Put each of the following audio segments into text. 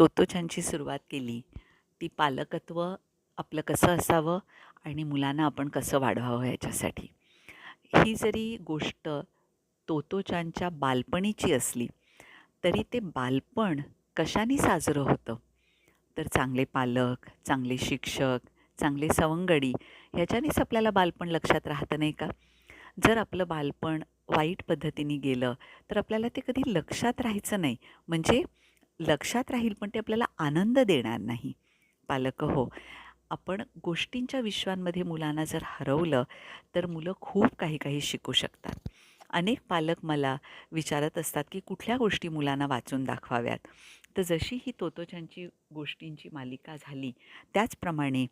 तोत्तोचानची सुरुवात केली. ती पालकत्व आपलं कसं असावं आणि मुलांना आपण कसं वाढवावं याच्यासाठी. ही जरी गोष्ट तोतोचांच्या बालपणीची असली तरी ते बालपण कशाने साजरं होतं? तर चांगले पालक चांगले शिक्षक चांगले सवंगडी ह्याच्यानेच आपल्याला बालपण लक्षात राहतं नाही का? जर आपलं बालपण वाईट पद्धतीने गेलं तर आपल्याला ते कधी लक्षात राहायचं नाही. म्हणजे लक्षात राहील पण ते आपल्याला आनंद देणार नाही. पालक हो. आपण गोष्टींच्या विश्वांमध्ये मुलांना जर हरवलं तर मुलं खूप काही काही शिकू शकतात. अनेक पालक मला विचारत असतात की कुठल्या गोष्टी मुलांना वाचून दाखवाव्यात? तर जशी ही तोतोचांची गोष्टींची मालिका झाली त्याचप्रमाणे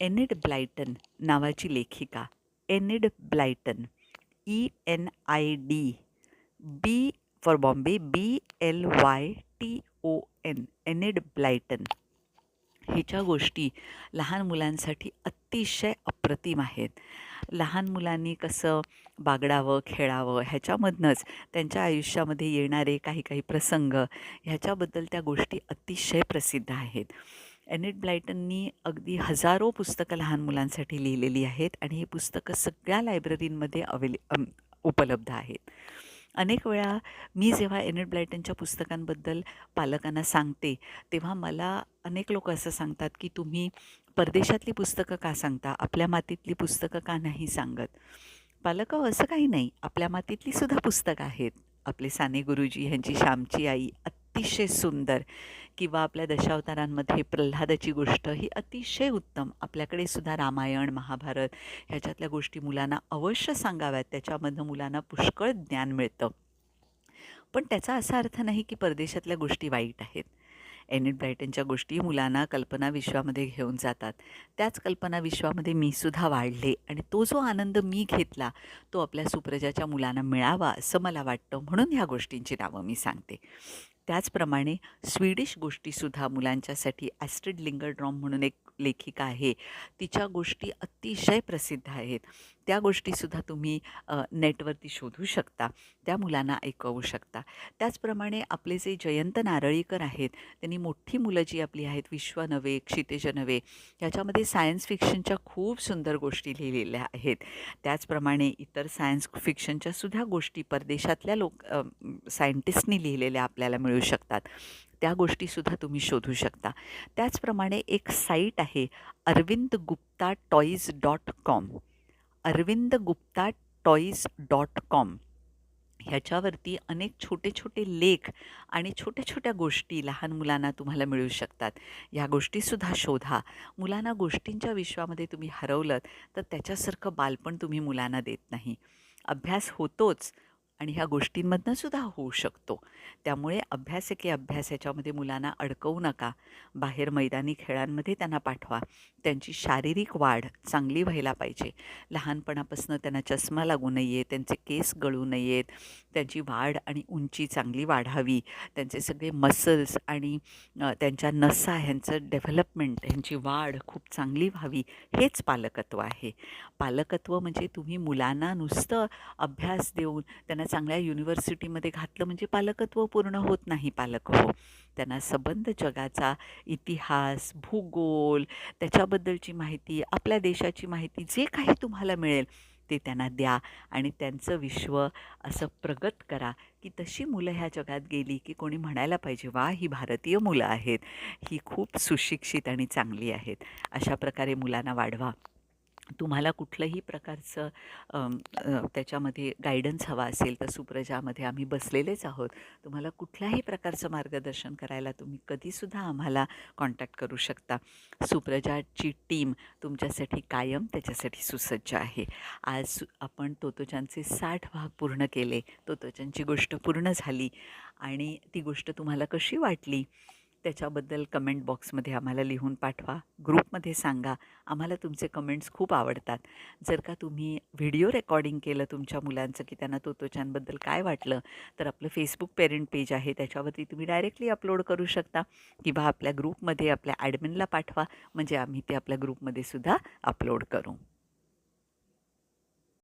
एनिड ब्लायटन नावाची लेखिका Enid Blyton E N I D B for Bombay B L Y T O N Enid Blyton ह्याच्या गोष्टी लहान मुलांसाठी अतिशय अप्रतिम आहेत. लहान मुलांनी कसं बागडावं खेळावं ह्याच्यामधनंच त्यांच्या आयुष्यामध्ये येणारे काही काही प्रसंग ह्याच्याबद्दल त्या गोष्टी अतिशय प्रसिद्ध आहेत. एनेट ब्लायटननी अगदी हजारो पुस्तकं लहान मुलांसाठी लिहिलेली आहेत आणि ही पुस्तकं सगळ्या लायब्ररींमध्ये अवेले उपलब्ध आहेत. अनेक वेळा मी जेव्हा एनिट ब्लायटनच्या पुस्तकांबद्दल पालकांना सांगते तेव्हा मला अनेक लोक असं सांगतात की तुम्ही परदेशातली पुस्तकं का सांगता? आपल्या मातीतली पुस्तकं का नाही सांगत? पालक असं काही नाही. आपल्या मातीतली सुद्धा पुस्तकं आहेत. आपले साने गुरुजी ह्यांची श्यामची आई अतिशय सुंदर. किंवा आपल्या दशावतारांमध्ये प्रल्हादाची गोष्ट ही अतिशय उत्तम. आपल्याकडे सुद्धा रामायण महाभारत ह्याच्यातल्या गोष्टी मुलांना अवश्य सांगाव्यात. त्याच्यामधनं मुलांना पुष्कळ ज्ञान मिळतं. पण त्याचा असा अर्थ नाही की परदेशातल्या गोष्टी वाईट आहेत. एनिट ब्रायटनच्या गोष्टी मुलांना कल्पना विश्वामध्ये घेऊन जातात. त्याच कल्पना विश्वामध्ये मी सुद्धा वाढले आणि तो जो आनंद मी घेतला तो आपल्या सुप्रजाच्या मुलांना मिळावा असं मला वाटतं म्हणून ह्या गोष्टींची नावं मी सांगते. त्याचप्रमाणे स्वीडिश गोष्टीसुद्धा मुलांच्यासाठी ॲस्ट्रिड लिंगरड्रॉम म्हणून एक लेखिका आहे. तिच्या गोष्टी अतिशय प्रसिद्ध आहेत. त्या गोष्टीसुद्धा तुम्ही नेटवरती शोधू शकता. त्या मुलांना ऐकवू शकता. त्याचप्रमाणे आपले जे जयंत नारळीकर आहेत त्यांनी मोठी मुलं जी आपली आहेत विश्व नवे क्षितेज नवे ह्याच्यामध्ये सायन्स फिक्शनच्या खूप सुंदर गोष्टी लिहिलेल्या आहेत. त्याचप्रमाणे इतर सायन्स फिक्शनच्या सुद्धा गोष्टी परदेशातल्या लोक सायंटिस्टनी लिहिलेल्या आपल्याला मिळू शकतात. त्या गोष्टीसुद्धा तुम्ही शोधू शकता. त्याचप्रमाणे एक साईट आहे Arvind Gupta toys dot com. Arvind Gupta toys dot com. ह्याच्यावरती अनेक छोटे छोटे लेख आणि छोट्या छोट्या गोष्टी लहान मुलांना तुम्हाला मिळू शकतात. ह्या गोष्टीसुद्धा शोधा. मुलांना गोष्टींच्या विश्वामध्ये तुम्ही हरवलं तर त्याच्यासारखं बालपण तुम्ही मुलांना देत नाही. अभ्यास होतोच आणि ह्या गोष्टींमधनं सुद्धा होऊ शकतो. त्यामुळे अभ्यास की अभ्यास याच्यामध्ये मुलांना अडकवू नका. बाहेर मैदानी खेळांमध्ये त्यांना पाठवा. त्यांची शारीरिक वाढ चांगली व्हायला पाहिजे. लहानपणापासून त्यांना चष्मा लागू नये त्यांचे केस गळू नयेत त्यांची वाढ आणि उंची चांगली वाढावी त्यांचे सगळे मसल्स आणि त्यांच्या नसा ह्यांचं डेव्हलपमेंट ह्यांची वाढ खूप चांगली व्हावी हेच पालकत्व आहे. पालकत्व म्हणजे तुम्ही मुलांना नुसतं अभ्यास देऊन त्यांना चांगल्या युनिव्हर्सिटीमध्ये घातलं म्हणजे पालकत्व पूर्ण होत नाही पालक हो. त्यांना सबंध जगाचा इतिहास भूगोल त्याच्याबद्दलची माहिती आपल्या देशाची माहिती जे काही तुम्हाला मिळेल ते त्यांना द्या आणि त्यांचं विश्व असं प्रगत करा की तशी मुलं ह्या जगात गेली की कोणी म्हणायला पाहिजे वा ही भारतीय मुलं आहेत. ही खूप सुशिक्षित आणि चांगली आहेत. अशा प्रकारे मुलांना वाढवा. तुम्हाला कुठलंही प्रकारचं त्याच्यामध्ये गायडन्स हवा असेल तर सुप्रजामध्ये आम्ही बसलेलेच आहोत. तुम्हाला कुठल्याही प्रकारचं मार्गदर्शन करायला तुम्ही कधीसुद्धा आम्हाला कॉन्टॅक्ट करू शकता. सुप्रजाची टीम तुमच्यासाठी कायम त्याच्यासाठी सुसज्ज आहे. आज आपण तोतोचांचे साठ भाग पूर्ण केले. तोतोचांची गोष्ट पूर्ण झाली आणि ती गोष्ट तुम्हाला कशी वाटली? त्याच्याबद्दल कमेंट बॉक्समध्ये आम्हाला लिहून पाठवा. ग्रुपमध्ये सांगा. आम्हाला तुमचे कमेंट्स खूप आवडतात. जर का तुम्ही व्हिडिओ रेकॉर्डिंग केलं तुमच्या मुलांचं की त्यांना तोतोचांबद्दल काय वाटलं तर आपलं फेसबुक पेरेंट पेज आहे. त्याच्यावरती तुम्ही डायरेक्टली अपलोड करू शकता. किंवा आपल्या ग्रुपमध्ये आपल्या ॲडमिनला पाठवा. म्हणजे आम्ही ते आपल्या ग्रुपमध्ये सुद्धा अपलोड करू.